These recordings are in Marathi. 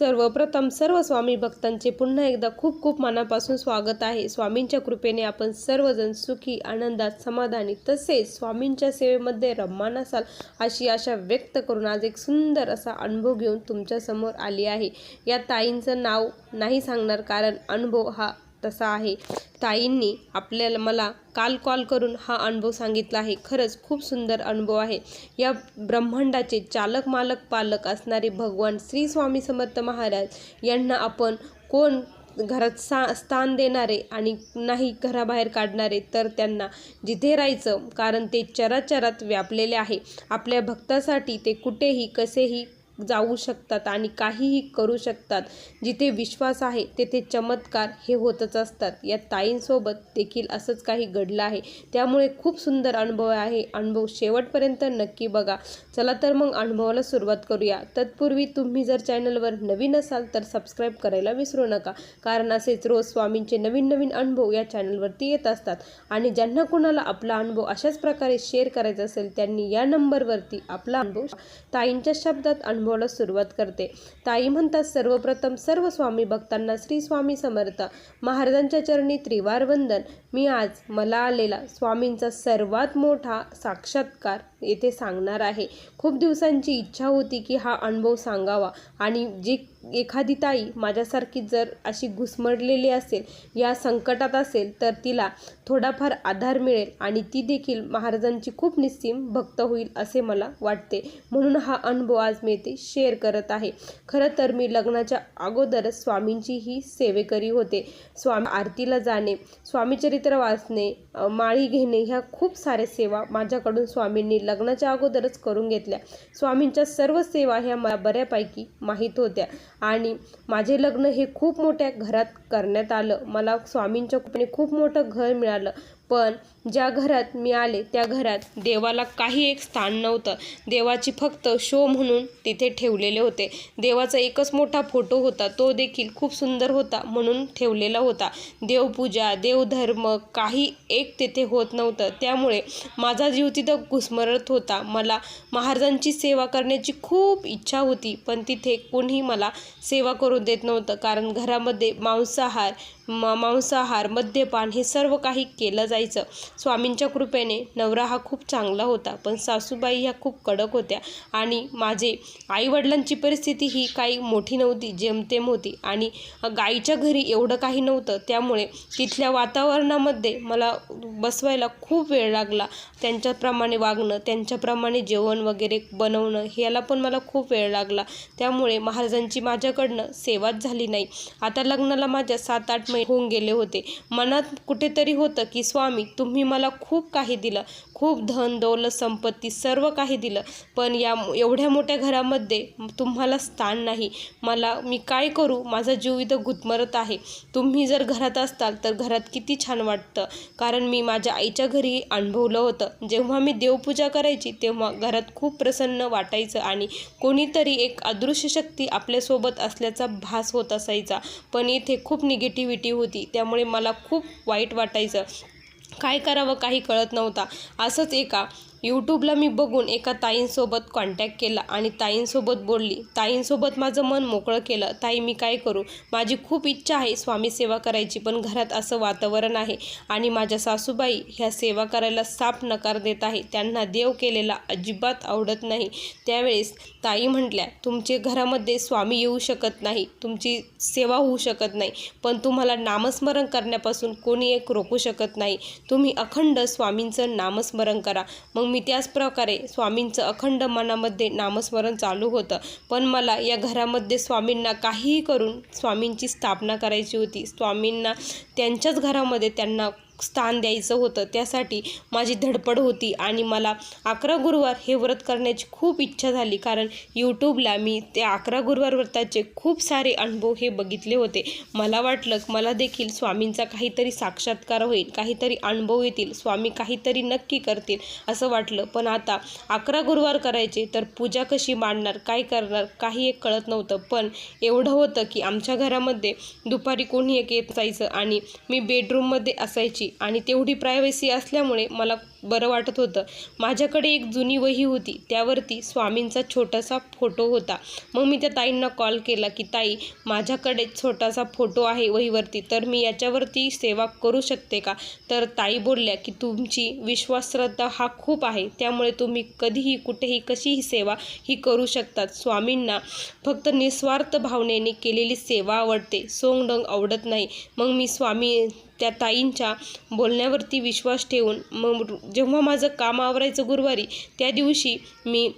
सर्वप्रथम सर्व स्वामी भक्तांचे पुन्हा एकदा खूप खूप मनापासून स्वागत आहे. स्वामींच्या कृपेने आपण सर्वजण सुखी आनंदात समाधानी तसेच स्वामींच्या सेवेमध्ये रम्मान असाल अशी आशा व्यक्त करून आज एक सुंदर असा अनुभव घेऊन तुमच्यासमोर आली आहे. या ताईंचं नाव नाही सांगणार कारण अनुभव हा तसा आहे. ताईंनी आपल्याला मला काल कॉल करून हा अनुभव सांगितला आहे. खरंच खूप सुंदर अनुभव आहे. या ब्रह्मांडाचे चालक मालक पालक असणारे भगवान श्री स्वामी समर्थ महाराज यांना आपण कोण घरात सा स्थान देणारे आणि नाही घराबाहेर काढणारे तर त्यांना जिथे राहायचं कारण ते चराचरात व्यापलेले आहे. आपल्या भक्तासाठी ते कुठेही कसेही जाऊ शकतात आणि काहीही करू शकतात. जिथे विश्वास आहे तेथे चमत्कार हे होतच असतात. या ताईंसोबत देखील असंच काही घडलं आहे. त्यामुळे खूप सुंदर अनुभव आहे. अनुभव शेवटपर्यंत नक्की बघा. चला तर मग अनुभवाला सुरुवात करूया. तत्पूर्वी तुम्ही जर चॅनलवर नवीन असाल तर सबस्क्राईब करायला विसरू नका. कारण असेच रोज स्वामींचे नवीन नवीन अनुभव या चॅनलवरती येत असतात. आणि ज्यांना कोणाला आपला अनुभव अशाच प्रकारे शेअर करायचा असेल त्यांनी या नंबरवरती आपला अनुभव ताईंच्या शब्दात अनुभव अनुभवाला सुरुवात करते. ताई म्हणतात सर्वप्रथम सर्व स्वामी भक्तांना श्री स्वामी समर्थ. महाराजांच्या चरणी त्रिवार वंदन. मी आज मला आलेला स्वामींचा सर्वात मोठा साक्षात्कार येथे सांगणार आहे. खूप दिवसांची इच्छा होती की हा अनुभव सांगावा आणि जी एखादी ताई माझ्यासारखी जर अशी घुसमडलेली असेल या संकटात असेल तर तिला थोडाफार आधार मिळेल आणि ती देखील महाराजांची खूप निस्सीम भक्त होईल असे मला वाटते. म्हणून हा अनुभव आज मी येथे शेअर करत आहे. खरं तर मी लग्नाच्या अगोदरच स्वामींची ही सेवेकरी होते. स्वामी आरतीला जाणे स्वामीचरित्र वाचणे माळी घेणे ह्या खूप साऱ्या सेवा माझ्याकडून स्वामींनी लग्नाच्या अगोदरच करून घेतल्या. स्वामींच्या सर्व सेवा ह्या मला बऱ्यापैकी माहीत होत्या आणि माझे लग्न हे खूप मोठ्या घरात करण्यात आलं. मला स्वामींच्या कृपेने खूप मोठं घर मिळालं. पण ज्या घरात मी आले त्या घरात देवाला काही एक स्थान नव्हतं. देवाची फक्त शो म्हणून तिथे ठेवलेले होते. देवाचा एकच मोठा फोटो होता तो देखील खूप सुंदर होता म्हणून ठेवलेला होता. देवपूजा देवधर्म काही एक तेथे होत नव्हतं. त्यामुळे माझा जीव तिथं घुसमरत होता. मला महाराजांची सेवा करण्याची खूप इच्छा होती पण तिथे कोणी मला सेवा करून देत नव्हतं. कारण घरामध्ये मांसाहार म मांसाहार मद्यपान हे सर्व काही केलं जायचं. स्वामींच्या कृपेने नवरा हा खूप चांगला होता पण सासूबाई ह्या खूप कडक होत्या आणि माझे आईवडिलांची परिस्थिती ही काही मोठी नव्हती जेमतेम होती. आणि गाईच्या घरी एवढं काही नव्हतं त्यामुळे तिथल्या वातावरणामध्ये मला बसवायला खूप वेळ लागला. त्यांच्याप्रमाणे वागणं त्यांच्याप्रमाणे जेवण वगैरे बनवणं ह्याला पण मला खूप वेळ लागला. त्यामुळे महाराजांची माझ्याकडनं सेवाच झाली नाही. आता लग्नाला माझ्या सात आठ महिने होऊन गेले होते. मनात कुठेतरी होतं की स्वामी तुम्ही मला खूप काही दिलं. खूप धन दौलत संपत्ती सर्व काही दिलं. पण या एवढ्या मोठ्या घरामध्ये तुम्हाला स्थान नाही. मला मी काय करू? माझा जीव इथं गुदमरत आहे. तुम्ही जर घरात असताल तर घरात किती छान वाटतं. कारण मी माझ्या आईच्या घरी अनुभवलं होतं. जेव्हा मी देवपूजा करायची तेव्हा घरात खूप प्रसन्न वाटायचं आणि कोणीतरी एक अदृश्य शक्ती आपल्यासोबत असल्याचा भास होत असायचा. पण इथे खूप निगेटिव्हिटी होती. त्यामुळे मला खूप वाईट वाटायचं. काय करावं काही कळत नव्हता. असंच एका यूट्यूबला मी बघून एका ताईंसोबत कॉन्टॅक्ट केला आणि ताईंसोबत बोलली ताईंसोबत माझं मन मोकळं केलं. ताई मी काय करू? माझी खूप इच्छा आहे स्वामी सेवा करायची पण घरात असं वातावरण आहे आणि माझ्या सासूबाई ह्या सेवा करायला साफ नकार देत आहे. त्यांना देव केलेला अजिबात आवडत नाही. त्यावेळेस ताई म्हटल्या तुमचे घरामध्ये स्वामी येऊ शकत नाही तुमची सेवा होऊ शकत नाही पण तुम्हाला नामस्मरण करण्यापासून कोणी एक रोखू शकत नाही. तुम्ही अखंड स्वामींचं नामस्मरण करा. मग मी त्याच प्रकारे स्वामींचं अखंड मनामध्ये नामस्मरण चालू होतं. पण मला या घरामध्ये स्वामींना काहीही करून स्वामींची स्थापना करायची होती. स्वामींना त्यांच्याच घरामध्ये त्यांना स्थान द्यायचं होतं. त्यासाठी माझी धडपड होती आणि मला अकरा गुरुवार हे व्रत करण्याची खूप इच्छा झाली. कारण यूट्यूबला मी त्या अकरा गुरुवार व्रताचे खूप सारे अनुभव हे बघितले होते. मला वाटलं मला देखील स्वामींचा काहीतरी साक्षात्कार होईल काहीतरी अनुभव येतील स्वामी काहीतरी नक्की करतील असं वाटलं. पण आता अकरा गुरुवार करायचे तर पूजा कशी मांडणार काय करणार काही एक कळत नव्हतं. पण एवढं होतं की आमच्या घरामध्ये दुपारी कोणी एक येत जायचं आणि मी बेडरूममध्ये असायची. आणि तेवढी प्रायव्हसी असल्यामुळे मला बरं वाटत होतं. माझ्याकडे एक जुनी वही होती. त्यावरती स्वामींचा छोटासा फोटो होता. मग मी त्या ताईंना कॉल केला की ताई माझ्याकडे छोटासा फोटो आहे वहीवरती. तर मी याच्यावरती सेवा करू शकते का? तर ताई बोलल्या की तुमची विश्वासश्रद्धा हा खूप आहे. त्यामुळे तुम्ही कधीही कुठेही कशीही सेवा ही करू शकतात. स्वामींना फक्त निस्वार्थ भावनेने केलेली सेवा आवडते. सोंगडंग आवडत नाही. मग मी स्वामी त्या ताईंच्या बोलण्यावरती विश्वास ठेवून मग जेव्हा माझं काम आवरायचं गुरुवारी त्या दिवशी मी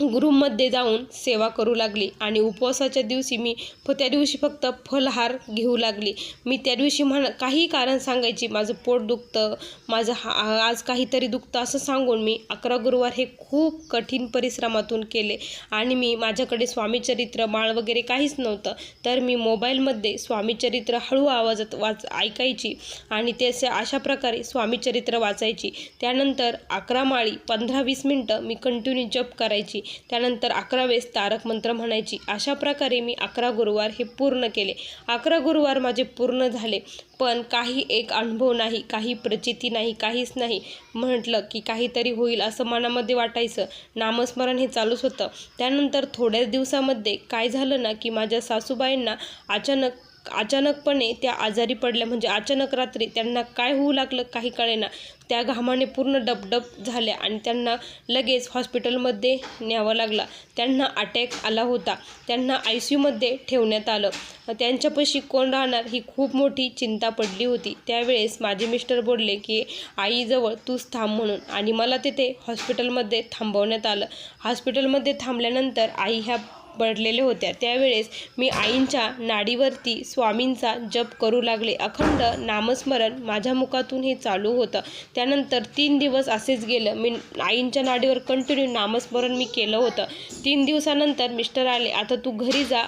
रूममध्ये जाऊन सेवा करू लागली आणि उपवासाच्या दिवशी मी फ त्या दिवशी फक्त फलहार घेऊ लागली. मी त्या दिवशी म्हण काही कारण सांगायची. माझं पोट दुखतं. माझं हा आज काहीतरी दुखतं असं सांगून मी अकरा गुरुवार हे खूप कठीण परिश्रमातून केले. आणि मी माझ्याकडे स्वामीचरित्र माळ वगैरे काहीच नव्हतं. तर मी मोबाईलमध्ये स्वामीचरित्र हळू आवाजात वाच ऐकायची आणि ते अशा प्रकारे स्वामीचरित्र वाचायची. त्यानंतर अकरा माळी पंधरा वीस मिनटं मी कंटिन्यू जप करायची. त्यानंतर अकरा वेळेस तारक मंत्र म्हणायची. अशा प्रकारे मी अकरा गुरुवार हे पूर्ण केले. अकरा गुरुवार माझे पूर्ण झाले. पण काही एक अनुभव नाही काही प्रचिती नाही काहीच नाही. म्हटलं की काहीतरी होईल असं मनामध्ये वाटायचं. नामस्मरण हे चालूच होतं. त्यानंतर थोड्याच दिवसामध्ये काय झालं ना की माझ्या सासूबाईंना अचानक अचानकपणे त्या आजारी पडल्या. म्हणजे अचानक रात्री त्यांना काय होऊ लागलं काही कळेना त्या घामाने पूर्ण डबडब झाल्या आणि त्यांना लगेच हॉस्पिटलमध्ये न्यावं लागला. त्यांना अटॅक आला होता. त्यांना आय सी यूमध्ये ठेवण्यात आलं. त्यांच्यापाशी कोण राहणार ही खूप मोठी चिंता पडली होती. त्यावेळेस माझे मिस्टर बोलले की आईजवळ तूच थांब म्हणून आणि मला तिथे हॉस्पिटलमध्ये थांबवण्यात आलं. हॉस्पिटलमध्ये थांबल्यानंतर आई ह्या पडलेल्या होत्या. त्यावेळेस मी आईंच्या नाडीवरती स्वामींचा जप करू लागले. अखंड नामस्मरण माझ्या मुखातून हे चालू होतं. त्यानंतर तीन दिवस असेच गेलं. मी आईंच्या नाडीवर कंटिन्यू नामस्मरण मी केलं होतं. तीन दिवसानंतर मिस्टर आले. आता तू घरी जा.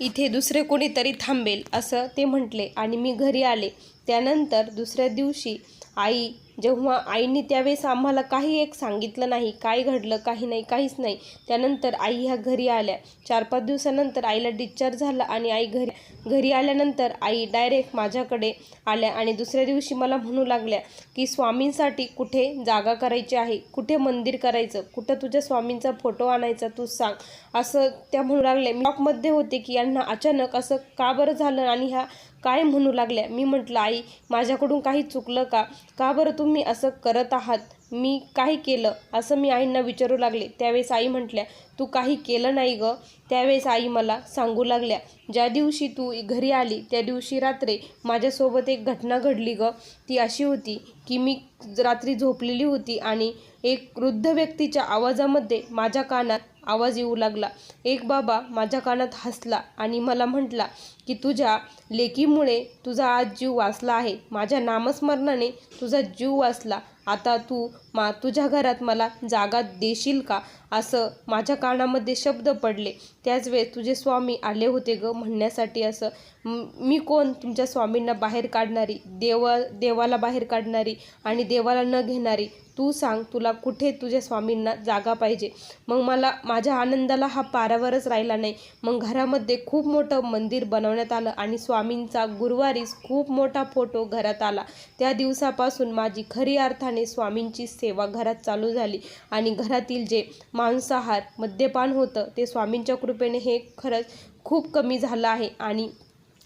इथे दुसरे कोणीतरी थांबेल असं ते म्हटले आणि मी घरी आले. त्यानंतर दुसऱ्या दिवशी आई जेव्हा आईने त्यावेळेस आम्हाला काही एक सांगितलं नाही काय घडलं काही नाही काहीच नाही त्यानंतर आई ह्या घरी आल्या. चार पाच दिवसानंतर आईला डिस्चार्ज झाला आणि आई घरी घरी आल्यानंतर आई डायरेक्ट माझ्याकडे आल्या आणि दुसऱ्या दिवशी मला म्हणू लागल्या की स्वामींसाठी कुठे जागा करायची आहे? कुठे मंदिर करायचं? कुठं तुझ्या स्वामींचा फोटो आणायचा? तू सांग. असं त्या म्हणू लागल्या. मी शॉकमध्ये होते की यांना अचानक असं का बरं झालं आणि ह्या काय म्हणू लागल्या? मी म्हटलं आई माझ्याकडून काही चुकलं का? का बरं तुम्ही असं करत आहात? मी काही केलं? असं मी आईंना विचारू लागले. त्यावेळेस आई म्हटल्या तू काही केलं नाही गं. त्यावेळेस आई मला सांगू लागल्या ज्या दिवशी तू घरी आली त्या दिवशी रात्री माझ्यासोबत एक घटना घडली गं. ती अशी होती की मी रात्री झोपलेली होती आणि एक वृद्ध व्यक्तीच्या आवाजामध्ये माझ्या कानात आवाज येऊ लागला. एक बाबा माझ्या कानात हसला आणि मला म्हटला की तुझ्या लेकीमुळे तुझा आज जीव वाचला आहे. माझ्या नामस्मरणाने तुझा जीव वाचला. आता तू मा तुझ्या घरात मला जागा देशील का? असं माझ्या कानामध्ये शब्द पडले. त्याच वेळेस तुझे स्वामी आले होते ग म्हणण्यासाठी असं. मी कोण? तुमच्या स्वामींना बाहेर काढणारी देवा देवाला बाहेर काढणारी आणि देवाला न घेणारी. तू सांग तुला कुठे तुझ्या स्वामींना जागा पाहिजे? मग मला माझ्या आनंदाला हा पारावरच राहिला नाही. मग घरामध्ये खूप मोठं मंदिर बनवण्यात आलं आणि स्वामींचा गुरुवारीच खूप मोठा फोटो घरात आला. त्या दिवसापासून माझी खरी अर्थाने स्वामींची सेवा घरात चालू झाली. आणि घरातील जे मांसाहार मद्यपान होतं ते स्वामींच्या कृपेने हे खरंच खूप कमी झालं आहे. आणि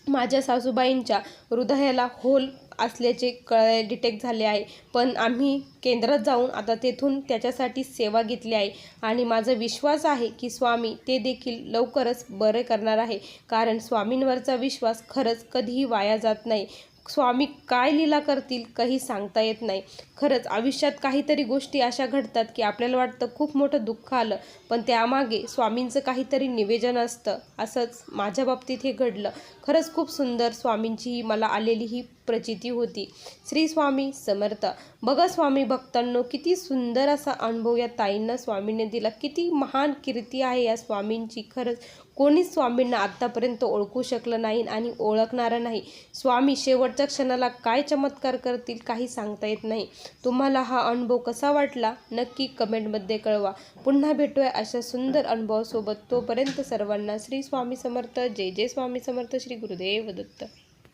माझ्या सासूबाईंच्या हृदयाला होल असल्याचे क डिटेक्ट झाले आहे. पण आम्ही केंद्रात जाऊन आता तेथून त्याच्यासाठी सेवा घेतली आहे. आणि माझा विश्वास आहे की स्वामी ते देखील लवकरच बरे करणार आहे. कारण स्वामींवरचा विश्वास खरंच कधीही वाया जात नाही. स्वामी काय लीला करतील काही सांगता येत नाही. खरंच आयुष्यात काहीतरी गोष्टी अशा घडतात की आपल्याला वाटतं खूप मोठं दुःख आलं पण त्यामागे स्वामींचं काहीतरी निवेदन असतं. असंच माझ्या बाबतीत हे घडलं. खरंच खूप सुंदर स्वामींची ही मला आलेली ही प्रचिती होती. श्री स्वामी समर्थ. बघा स्वामी भक्तांनो किती सुंदर असा अनुभव या ताईंना स्वामींनी दिला. किती महान कीर्ती आहे या स्वामींची. खरंच कोणीच स्वामींना आत्तापर्यंत ओळखू शकलं नाही आणि ओळखणारं नाही. स्वामी शेवटच्या क्षणाला काय चमत्कार करतील काही सांगता येत नाही. तुम्हाला हा अनुभव कसा वाटला? नक्की कमेंटमध्ये कळवा. पुन्हा भेटूया अशा सुंदर अनुभवासोबत. तोपर्यंत सर्वांना श्री स्वामी समर्थ. जय जय स्वामी समर्थ. श्री गुरुदेव दत्त.